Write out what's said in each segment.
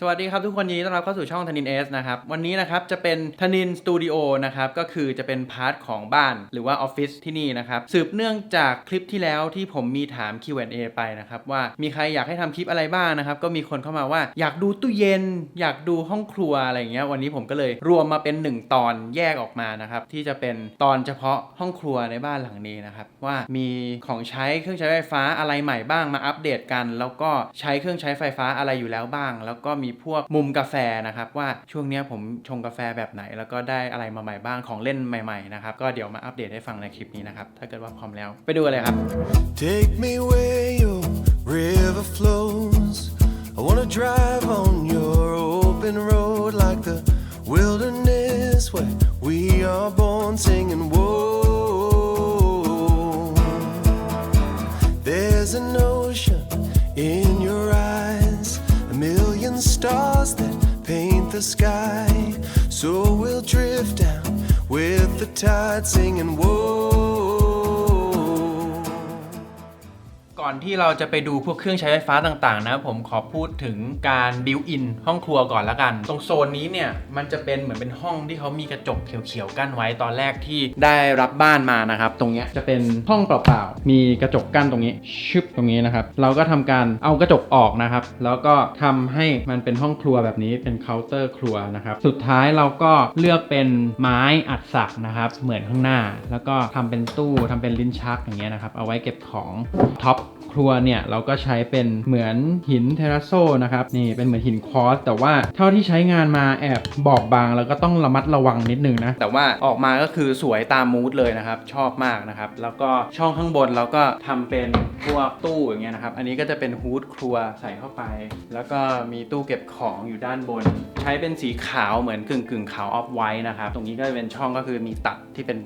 สวัสดีครับทุกคนยินดีต้อนรับเข้าสู่ช่องธนินเอสนะครับ วันนี้นะครับจะเป็นธนินสตูดิโอนะครับ ก็คือจะเป็นพาร์ทของบ้านหรือว่าออฟฟิศที่นี่นะครับ สืบเนื่องจากคลิปที่แล้วที่ผมมีถาม Q&A ไปนะครับ ว่ามีใครอยากให้ทำคลิปอะไรบ้างนะครับ ก็มีคนเข้ามาว่าอยากดูตู้เย็น อยากดูห้องครัวอะไรอย่างเงี้ยวันนี้ผมก็เลยรวมมาเป็น 1 ตอนแยกออกมานะครับที่จะเป็นตอนเฉพาะห้องครัวในบ้านหลังนี้นะครับว่ามีของใช้เครื่องใช้ไฟฟ้าอะไรใหม่บ้างมาอัปเดตกัน แล้วก็ใช้เครื่องใช้ไฟฟ้าอะไรอยู่แล้วบ้าง แล้วก็มีพวกมุมกาแฟนะครับว่าช่วงนี้ผมชงกาแฟแบบไหน แล้วก็ได้อะไรมาใหม่บ้างของเล่นใหม่ๆนะครับก็เดี๋ยวมาอัปเดตให้ฟังในคลิปนี้นะครับถ้าเกิดว่าพร้อมแล้วไปดูกันเลยครับ Take me where your river flows. I wanna drive on stars that paint the sky. So we'll drift down with the tide singing. Whoa. ก่อนที่เราจะไปดูพวกเครื่องใช้ไฟฟ้าต่างๆ นะผมขอพูดถึงการบิวอินห้องครัวก่อนละกัน ตรงโซนนี้เนี่ยมันจะเป็นเหมือนเป็นห้องที่เขามีกระจกเขียวๆกั้นไว้ตอนแรกที่ได้รับบ้านมานะครับ ตรงเนี้ยจะเป็นห้องเปล่าๆมีกระจกกั้นตรงนี้ชึบตรงนี้นะครับ เราก็ทำการเอากระจกออกนะครับ แล้วก็ทำให้มันเป็นห้องครัวแบบนี้เป็นเคาน์เตอร์ครัวนะครับสุดท้ายเราก็เลือกเป็นไม้อัดสักนะครับเหมือนข้างหน้า แล้วก็ทำเป็นตู้ทำเป็นลิ้นชักอย่างเงี้ยนะครับเอาไว้เก็บของท็อป ครัวเนี่ยเราก็ใช้เป็นเหมือนหินเทราโซนะครับนี่เป็นเหมือนหินควอตแต่ว่าเท่าที่ใช้งานมาแอบบอบบาง แล้วก็ต้องระมัดระวังนิดนึงนะแต่ว่าออกมาก็คือสวยตามมูดเลยนะครับ ชอบมากนะครับ แล้วก็ช่องข้างบนเราก็ทำเป็นพวกตู้อย่างเงี้ยนะครับอันนี้ก็จะเป็นฮูดครัวใส่เข้าไป แล้วก็มีตู้เก็บของอยู่ด้านบน ใช้เป็นสีขาวเหมือนกึ่งกึ่งขาวออฟไวท์นะครับตรงนี้ก็จะเป็นช่องก็คือมีตัดที่เป็น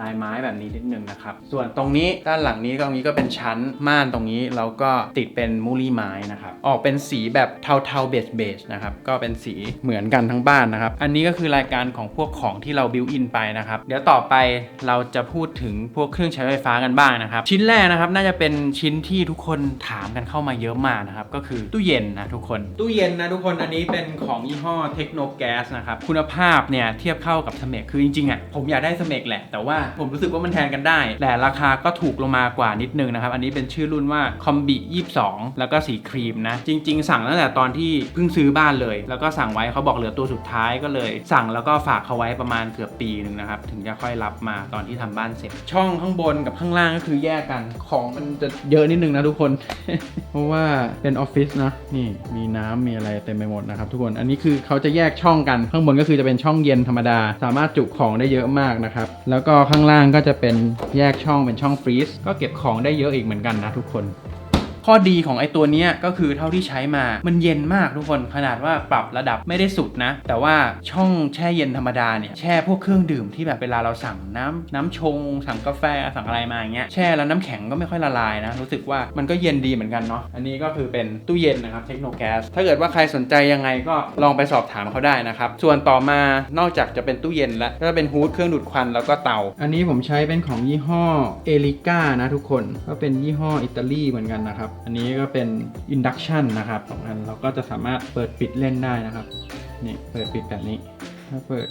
ลายไม้แบบนี้นิดนึงนะครับ ส่วนตรงนี้ด้านหลังนี้ตรงนี้ก็เป็นชั้นม่านตรงนี้แล้วก็ติดเป็นมูลี่ไม้นะครับ ออกเป็นสีแบบเทาๆเบจเบจนะครับ ก็เป็นสีเหมือนกันทั้งบ้านนะครับ อันนี้ก็คือรายการของพวกของที่เราบิวอินไปนะครับ เดี๋ยวต่อไปเราจะพูดถึงพวกเครื่องใช้ไฟฟ้ากันบ้างนะครับ ชิ้นแรกนะครับน่าจะเป็นชิ้นที่ทุกคนถามกันเข้ามาเยอะมากนะครับ ก็คือตู้เย็นนะทุกคน ตู้เย็นนะทุกคนอันนี้เป็นของยี่ห้อเทคโนแก๊สนะครับ คุณภาพเนี่ยเทียบเข้ากับสเมกคือจริงๆอะผมอยากได้สเมกแหละแต่ว่าผมรู้สึกว่ามันแทนกันได้ แต่ราคาก็ถูกลงมากว่านิดนึงนะครับ อันนี้เป็นชื่อรุ่นว่าคอมบิ22 แล้วก็สีครีมนะ จริง ๆ สั่งตั้งแต่ตอนที่เพิ่งซื้อบ้านเลย แล้วก็สั่งไว้เขาบอกเหลือตัวสุดท้ายก็เลย สั่งแล้วก็ฝากเขาไว้ประมาณเกือบปีหนึ่งนะครับ ถึงจะค่อยรับมาตอนที่ทำบ้านเสร็จ ช่องข้างบนกับข้างล่างก็คือแยกกัน ของมันจะเยอะนิดนึงนะทุกคน เพราะว่าเป็นออฟฟิศนะ นี่มีน้ำมีอะไรเต็มไปหมดนะครับทุกคน อันนี้คือเขาจะแยกช่องกัน ข้างบนก็คือจะเป็นช่องเย็นธรรมดา สามารถจุของได้เยอะมากนะครับ แล้วก็ขข้างล่างก็จะเป็นแยกช่องเป็นช่องฟรีซก็เก็บของได้เยอะอีกเหมือนกันนะทุกคน ข้อดีของไอ้ตัวนี้ก็คือเท่าที่ใช้มามันเย็นมากทุกคนขนาดว่าปรับระดับไม่ได้สุดนะ แต่ว่าช่องแช่เย็นธรรมดาเนี่ยแช่พวกเครื่องดื่มที่แบบเวลาเราสั่งน้ำน้ำชง สั่งกาแฟสั่งอะไรมาอย่างเงี้ยแช่แล้วน้ำแข็งก็ไม่ค่อยละลายนะ รู้สึกว่ามันก็เย็นดีเหมือนกันเนาะอันนี้ก็คือเป็นตู้เย็นนะครับเทคโนแก๊สถ้าเกิดว่าใครสนใจยังไงก็ลองไปสอบถามเขาได้นะครับส่วนต่อมานอกจากจะเป็นตู้เย็นแล้วก็เป็นฮูดเครื่องดูดควันแล้วก็เตา อันนี้ผมใช้เป็นของยี่ห้อเอลิก้านะทุกคนก็เป็นยี่ห้ออิตาลีเหมือนกันนะครับอันนี้ก็เป็น induction นะครับสองอันเราก็จะสามารถเปิดปิดเล่นได้นะครับนี่เปิดปิดแบบนี้ ถ้าเปิด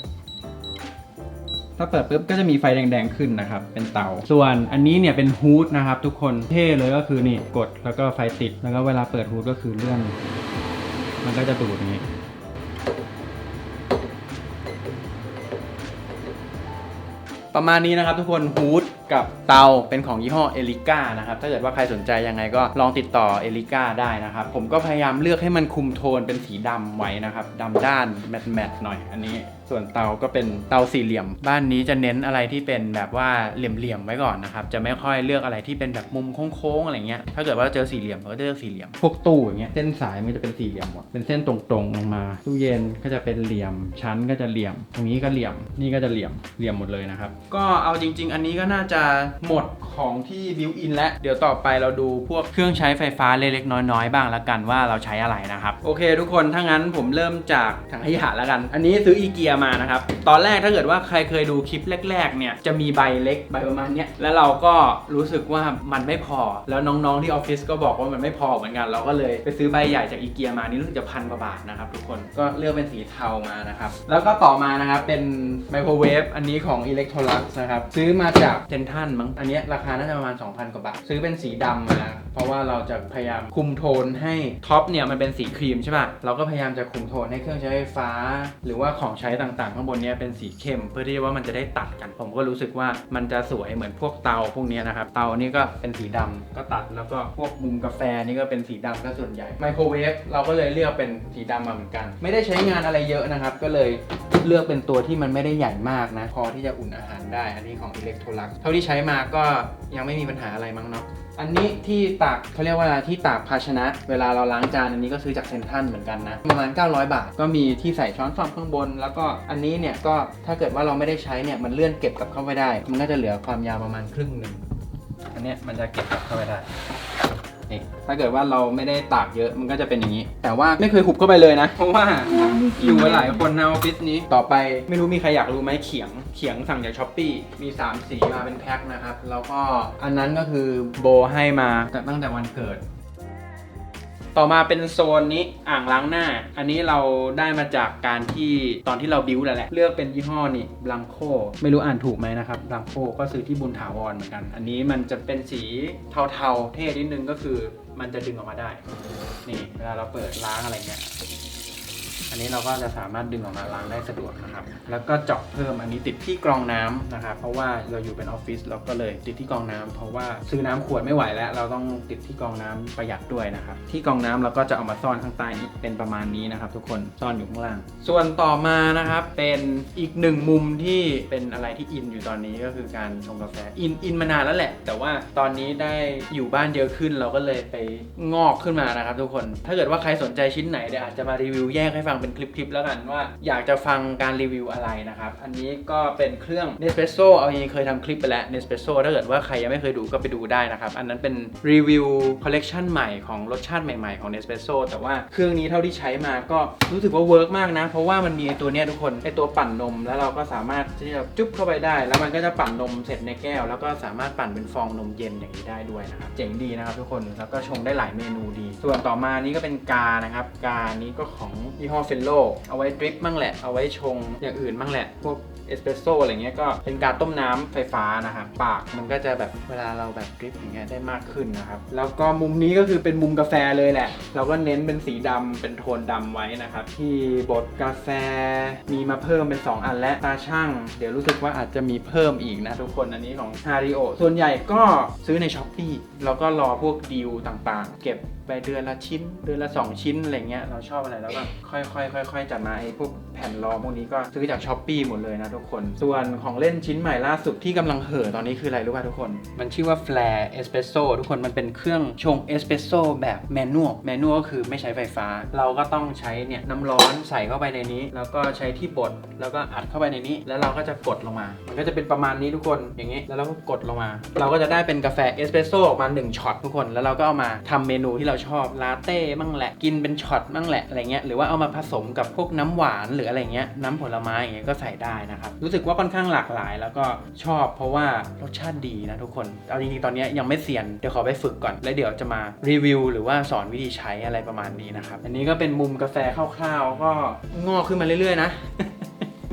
ถ้าเปิดปุ๊บก็จะมีไฟแดงๆขึ้นนะครับ เป็นเตา ส่วนอันนี้เนี่ยเป็นฮูดนะครับ ทุกคนเท่เลยก็คือนี่กดแล้วก็ไฟติด แล้วก็เวลาเปิดฮูดก็คือเลื่อน มันก็จะดูดอย่างนี้ ประมาณนี้นะครับทุกคนฮูดกับเตาเป็นของยี่ห้อเอลิก้านะครับถ้าเกิดว่าใครสนใจยังไงก็ลองติดต่อเอลิก้าได้นะครับ ผมก็พยายามเลือกให้มันคุมโทนเป็นสีดำไว้นะครับดำด้านแมตแมตหน่อยอันนี้ส่วนเตาก็เป็นเตาสี่เหลี่ยม บ้านนี้จะเน้นอะไรที่เป็นแบบว่าเหลี่ยมๆไว้ก่อนนะครับ จะไม่ค่อยเลือกอะไรที่เป็นแบบมุมโค้งๆอะไรเงี้ย ถ้าเกิดว่าเจอสี่เหลี่ยมก็จะเลือกสี่เหลี่ยม พวกตู้อย่างเงี้ย เส้นสายมันจะเป็นสี่เหลี่ยมหมด เป็นเส้นตรงๆลงมา ตู้เย็นก็จะเป็นเหลี่ยม ชั้นก็จะเหลี่ยม ตรงนี้ก็เหลี่ยม นี่ก็จะเหลี่ยม เหลี่ยมหมดเลยนะครับ ก็เอาจริง ๆ อันนี้ก็น่าจะหมดของที่บิวอินแล้ว เดี๋ยวต่อไปเราดูพวกเครื่องใช้ไฟฟ้าเล็กๆน้อยๆบ้างละกันว่าเราใช้อะไรนะครับ โอเค ทุกคน ถ้างั้นผมเริ่มจากถังขยะแล้วกัน อันนี้ซื้ออีเกียมานะครับ ตอนแรกถ้าเกิดว่าใครเคยดูคลิปแรก ๆ เนี่ย จะมีใบเล็กใบประมาณเนี้ย แล้วเราก็รู้สึกว่ามันไม่พอ แล้วน้องๆที่ออฟฟิศก็บอกว่ามันไม่พอเหมือนกัน เราก็เลยไปซื้อใบใหญ่จากอีเกียมา นี่รู้สึกจะพันกว่าบาทนะครับทุกคน ก็เลือกเป็นสีเทามานะครับ แล้วก็ต่อมานะครับเป็นไมโครเวฟ อันนี้ของ Electrolux นะครับ ซื้อมาจากเซนทันมั้ง อันนี้ราคาน่าจะประมาณ 2,000 กว่าบาท ซื้อเป็นสีดำมา เพราะว่าเราจะพยายามคุมโทนให้ท็อปเนี่ยมันเป็นสีครีมใช่ป่ะ เราก็พยายามจะคุมโทนให้เครื่องใช้ไฟฟ้า หรือว่าของใช้ต่างๆ ข้างบนเนี้ยเป็นสีเข้ม เพื่อที่ว่ามันจะได้ตัดกัน ผมก็รู้สึกว่ามันจะสวยเหมือนพวกเตาพวกนี้นะครับ เตานี่ก็เป็นสีดำก็ตัดแล้วก็พวกมุมกาแฟนี่ก็เป็นสีดำก็ส่วนใหญ่ไมโครเวฟเราก็เลยเลือกเป็นสีดำมาเหมือนกัน ไม่ได้ใช้งานอะไรเยอะนะครับ ก็เลยเลือกเป็นตัวที่มันไม่ได้ใหญ่มากนะ พอที่จะอุ่นอาหารได้ อันนี้ของ Electrolux เท่าที่ใช้มาก็ยังไม่มีปัญหาอะไรมั้งเนาะอันนี้ที่ตากเขาเรียกว่าที่ตากภาชนะ เวลาเราล้างจานอันนี้ก็ซื้อจากเซนทันเหมือนกันนะ ประมาณ 900 บาท ก็มีที่ใส่ช้อนซ่อมข้างบน แล้วก็อันนี้เนี่ยก็ถ้าเกิดว่าเราไม่ได้ใช้เนี่ยมันเลื่อนเก็บกลับเข้าไปได้ มันก็จะเหลือความยาวประมาณครึ่งหนึ่งอันเนี้ยมันจะเก็บกลับเข้าไปได้ นี่ถ้าเกิดว่าเราไม่ได้ตากเยอะมันก็จะเป็นอย่างนี้ แต่ว่าไม่เคยหุบเข้าไปเลยนะ เพราะว่าอยู่กันหลายคนในออฟฟิศนี้ต่อไปไม่รู้มีใครอยากรู้ไหมเขียงเขียงสั่งจากช้อปปีมี 3 สีมาเป็นแพ็คนะครับ แล้วก็อันนั้นก็คือโบให้มาแต่ตั้งแต่วันเกิด ต่อมาเป็นโซนนี้อ่างล้างหน้า อันนี้เราได้มาจากการที่ตอนที่เราบิวแล้วแหละ เลือกเป็นยี่ห้อนี่บลังโคไม่รู้อ่านถูกไหมนะครับบลังโคก็ซื้อที่บุญถาวรเหมือนกัน อันนี้มันจะเป็นสีเทาๆ เท่นิดนึงก็คือมันจะดึงออกมาได้ นี่เวลาเราเปิดล้างอะไรเงี้ย อันนี้เราก็จะสามารถดึงออกมาล้างได้สะดวกนะครับ แล้วก็เจาะเพิ่มอันนี้ติดที่กรองน้ำนะครับ เพราะว่าเราอยู่เป็นออฟฟิศเราก็เลยติดที่กรองน้ำเพราะว่าซื้อน้ำขวดไม่ไหวแล้ว เราต้องติดที่กรองน้ำประหยัดด้วยนะครับ ที่กรองน้ำเราก็จะเอามาซ่อนข้างใต้นี้เป็นประมาณนี้นะครับ ทุกคนซ่อนอยู่ข้างล่าง ส่วนต่อมานะครับเป็นอีกหนึ่งมุมที่เป็นอะไรที่อินอยู่ตอนนี้ก็คือการชงกาแฟอินอินมานานแล้วแหละ แต่ว่าตอนนี้ได้อยู่บ้านเยอะขึ้นเราก็เลยไปงอกขึ้นมานะครับ ทุกคน ถ้าเกิดว่าใครสนใจชิ้นไหนเดี๋ยวอาจจะมารีวิวแยกให้ฟังเป็นคลิปๆแล้วกันว่า อยากจะฟังการรีวิวอะไรนะครับ อันนี้ก็เป็นเครื่อง Nespresso เอาจริงๆเคยทำคลิปไปแล้ว Nespresso ถ้าเกิดว่าใครยังไม่เคยดูก็ไปดูได้นะครับ อันนั้นเป็นรีวิวคอลเลกชันใหม่ของรสชาติใหม่ๆของ Nespresso แต่ว่าเครื่องนี้เท่าที่ใช้มาก็รู้สึกว่าเวิร์กมากนะ เพราะว่ามันมีไอตัวเนี้ยทุกคนไอตัวปั่นนม แล้วเราก็สามารถที่จะจุ๊บเข้าไปได้ แล้วมันก็จะปั่นนมเสร็จในแก้ว แล้วก็สามารถปั่นเป็นฟองนมเย็นอย่างนี้ได้ด้วยนะครับเจ๋งดีนะครับทุกคนแล้วก็ชงได้หลายเมนูดี ส่วนต่อมานี้ก็เป็นกานะครับกานี้ก็ของยี่ห้อเฟลโลเอาไว้ดริปมั่งแหละ เอาไว้ชงอย่างอื่นมั่งแหละ พวกเอสเปรสโซอะไรเงี้ยก็เป็นการต้มน้ำไฟฟ้านะครับปากมันก็จะแบบเวลาเราแบบดริปอย่างเงี้ยได้มากขึ้นนะครับ แล้วก็มุมนี้ก็คือเป็นมุมกาแฟเลยแหละ เราก็เน้นเป็นสีดำเป็นโทนดำไว้นะครับ ที่บดกาแฟมีมาเพิ่มเป็น 2 อันและตาช่าง เดี๋ยวรู้สึกว่าอาจจะมีเพิ่มอีกนะทุกคนอันนี้ของ h a r i o ส่วนใหญ่ก็ซื้อใน s h อ p e e แล้วก็รอพวกดีลต่างๆ เก็บไปเดือนละชิ้น เดือนละ 2 ชิ้นอะไรเงี้ยเราชอบอะไรแล้วก็ค่อยๆค่อยๆจัดมาไอ้พวกแผ่นรองพวกนี้ก็ซื้อจาก s h อ p e e หมดเลยนะทุกคน ส่วนของเล่นชิ้นใหม่ล่าสุดที่กำลังเห่อตอนนี้คืออะไรรู้ป่ะทุกคน มันชื่อว่า Flare Espresso ทุกคนมันเป็นเครื่องชงเอสเปรสโซแบบแมนนวลแมนนวลก็คือไม่ใช้ไฟฟ้า เราก็ต้องใช้เนี่ยน้ำร้อนใส่เข้าไปในนี้ แล้วก็ใช้ที่บดแล้วก็อัดเข้าไปในนี้ แล้วเราก็จะกดลงมา มันก็จะเป็นประมาณนี้ทุกคนอย่างนี้แล้วเราก็กดลงมา เราก็จะได้เป็นกาแฟเอสเปรสโซ่ออกมา1ช็อตทุกคน แล้วเราก็เอามาทำเมนูที่เราชอบลาเต้มั่งแหละ กินเป็นช็อตมั่งแหละอะไรเงี้ยหรือว่าเอามาผสมกับพวกน้ำหวานหรืออะไรเงี้ยน้ำผลไม้อย่างเงี้ยก็ใส่ได้นะครับรู้สึกว่าค่อนข้างหลากหลายแล้วก็ชอบ เพราะว่ารสชาติดีนะทุกคนเอาจริงๆตอนนี้ยังไม่เซียนเดี๋ยวขอไปฝึกก่อน แล้วเดี๋ยวจะมารีวิว หรือว่าสอนวิธีใช้อะไรประมาณนี้นะครับอันนี้ก็เป็นมุมกาแฟคร่าวๆก็งอกขึ้นมาเรื่อยๆนะ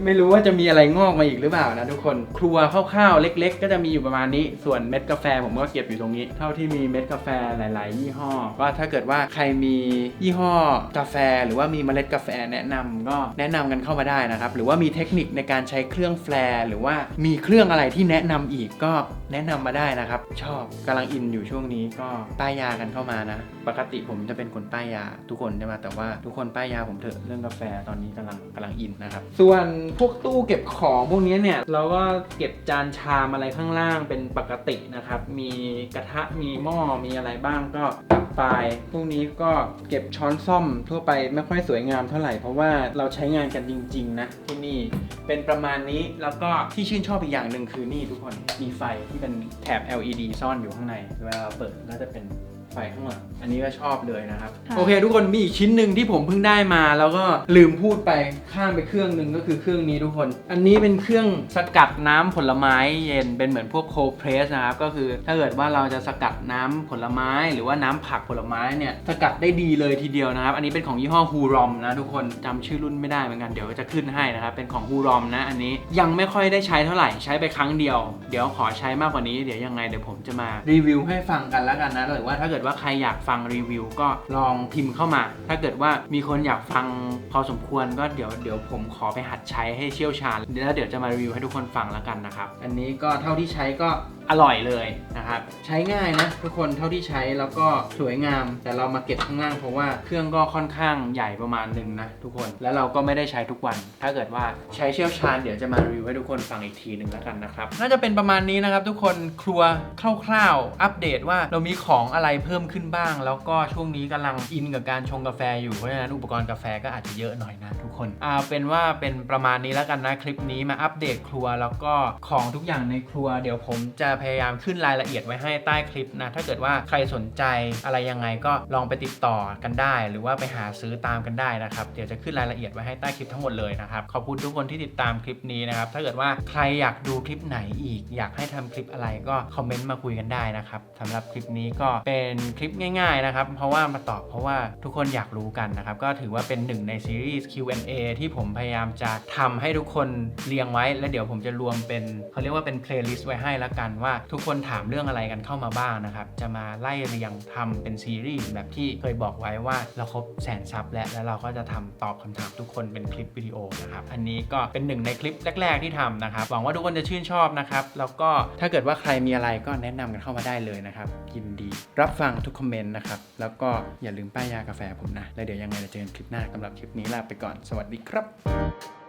ไม่รู้ว่าจะมีอะไรงอกมาอีกหรือเปล่านะทุกคน ครัวคร่าวๆเล็ก ๆ ก็จะมีอยู่ประมาณนี้ ส่วนเม็ดกาแฟผมก็เก็บอยู่ตรงนี้ เท่าที่มีเม็ดกาแฟหลาย ๆ ยี่ห้อ ก็ถ้าเกิดว่าใครมียี่ห้อกาแฟ หรือว่ามีเมล็ดกาแฟแนะนำก็แนะนำกันเข้ามาได้นะครับ หรือว่ามีเทคนิคในการใช้เครื่องแฟร์หรือว่ามีเครื่องอะไรที่แนะนำอีกก็ แนะนำมาได้นะครับ ชอบกำลังอินอยู่ช่วงนี้ก็ป้ายยากันเข้ามานะ ปกติผมจะเป็นคนป้ายยาทุกคนใช่ไหมแต่ว่าทุกคนป้ายยาผมเถอะเรื่องกาแฟตอนนี้กำลังกำลังอินนะครับ ส่วนพวกตู้เก็บของพวกนี้เนี่ยเราก็เก็บจานชามอะไรข้างล่างเป็นปกตินะครับ มีกระทะมีหม้อมีอะไรบ้างก็ตักไปพวกนี้ก็เก็บช้อนซ่อมทั่วไปไม่ค่อยสวยงามเท่าไหร่เพราะว่าเราใช้งานกันจริง ๆ นะที่นี่เป็นประมาณนี้แล้วก็ที่ชื่นชอบอีกอย่างหนึ่งคือนี่ทุกคนมีไฟเป็นแถบ LED ซ่อนอยู่ข้างใน เวลาเราเปิดก็จะเป็นไฟข้างหลัง อันนี้ก็ชอบเลยนะครับ ค่ะ โอเคทุกคนมีอีกชิ้นหนึ่งที่ผมเพิ่งได้มา แล้วก็ลืมพูดไปข้ามไปเครื่องหนึ่งก็คือเครื่องนี้ทุกคน อันนี้เป็นเครื่องสกัดน้ำผลไม้เย็นเป็นเหมือนพวกโคเพรสนะครับ ก็คือถ้าเกิดว่าเราจะสกัดน้ำผลไม้หรือว่าน้ำผักผลไม้เนี่ยสกัดได้ดีเลยทีเดียวนะครับ อันนี้เป็นของยี่ห้อฮูรอมนะทุกคนจำชื่อรุ่นไม่ได้เหมือนกันเดี๋ยวจะขึ้นให้นะครับเป็นของฮูรอมนะอันนี้ยังไม่ค่อยได้ใช้เท่าไหร่ใช้ไปครั้งเดียว เดี๋ยวขอใช้มากกว่านี้เดี๋ยวยังไงเดี๋ยวผมจะมารีวิวให้ฟังกันแล้วกันนะหรือว่าถ้าเกิดว่าใครอยากฟังรีวิวก็ลองพิมพ์เข้ามา ถ้าเกิดว่ามีคนอยากฟังพอสมควรก็เดี๋ยวเดี๋ยวผมขอไปหัดใช้ให้เชี่ยวชาญแล้วเดี๋ยวจะมารีวิวให้ทุกคนฟังแล้วกันนะครับ อันนี้ก็เท่าที่ใช้ก็ อร่อยเลยนะครับ ใช้ง่ายนะทุกคนเท่าที่ใช้แล้วก็สวยงาม แต่เรามาเก็บข้างล่างเพราะว่าเครื่องก็ค่อนข้างใหญ่ประมาณหนึ่งนะทุกคนแล้วเราก็ไม่ได้ใช้ทุกวัน ถ้าเกิดว่าใช้เชี่ยวชาญเดี๋ยวจะมารีวิวให้ทุกคนฟังอีกทีหนึ่งแล้วกันนะครับน่าจะเป็นประมาณนี้นะครับ ทุกคนครัวคร่าวๆ อัปเดตว่าเรามีของอะไรเพิ่มขึ้นบ้าง แล้วก็ช่วงนี้กำลังอินกับการชงกาแฟอยู่เพราะฉะนั้นอุปกรณ์กาแฟก็อาจจะเยอะหน่อยนะทุกคนเอาเป็นว่าเป็นประมาณนี้แล้วกันนะคลิปนี้มาอัปเดตครัวแล้วก็ของทุกอย่างในครัวเดี๋ยวผมจะพยายามขึ้นรายละเอียดไว้ให้ใต้คลิปนะ ถ้าเกิดว่าใครสนใจอะไรยังไงก็ลองไปติดต่อกันได้ หรือว่าไปหาซื้อตามกันได้นะครับ เดี๋ยวจะขึ้นรายละเอียดไว้ให้ใต้คลิปทั้งหมดเลยนะครับ ขอบคุณทุกคนที่ติดตามคลิปนี้นะครับ ถ้าเกิดว่าใครอยากดูคลิปไหนอีก อยากให้ทำคลิปอะไรก็คอมเมนต์มาคุยกันได้นะครับสำหรับคลิปนี้ก็เป็นคลิปง่าย ๆนะครับ เพราะว่ามาตอบเพราะว่าทุกคนอยากรู้กันนะครับ ก็ถือว่าเป็นหนึ่งในซีรีส์ Q&A ที่ผมพยายามจะทำให้ทุกคนเรียงไว้ แล้วเดี๋ยวผมจะรวมเป็นเขาเรียกว่าเป็นเพลย์ลิสต์ไว้ให้ละกันว่าทุกคนถามเรื่องอะไรกันเข้ามาบ้างนะครับ จะมาไล่เรียงทำเป็นซีรีส์แบบที่เคยบอกไว้ว่าเราครบแสนซับแล้วแล้วเราก็จะทำตอบคำถามทุกคนเป็นคลิปวิดีโอนะครับ อันนี้ก็เป็นหนึ่งในคลิปแรก ๆที่ทำนะครับ หวังว่าทุกคนจะชื่นชอบนะครับ แล้วก็ถ้าเกิดว่าใครมีอะไรก็แนะนำกันเข้ามาได้เลยนะครับ ยินดีรับฟังทุกคอมเมนต์นะครับ แล้วก็อย่าลืมป้ายยากาแฟผมนะ แล้วเดี๋ยวยังไงเราเจอกันคลิปหน้าสำหรับคลิปนี้ลาไปก่อน สวัสดีครับ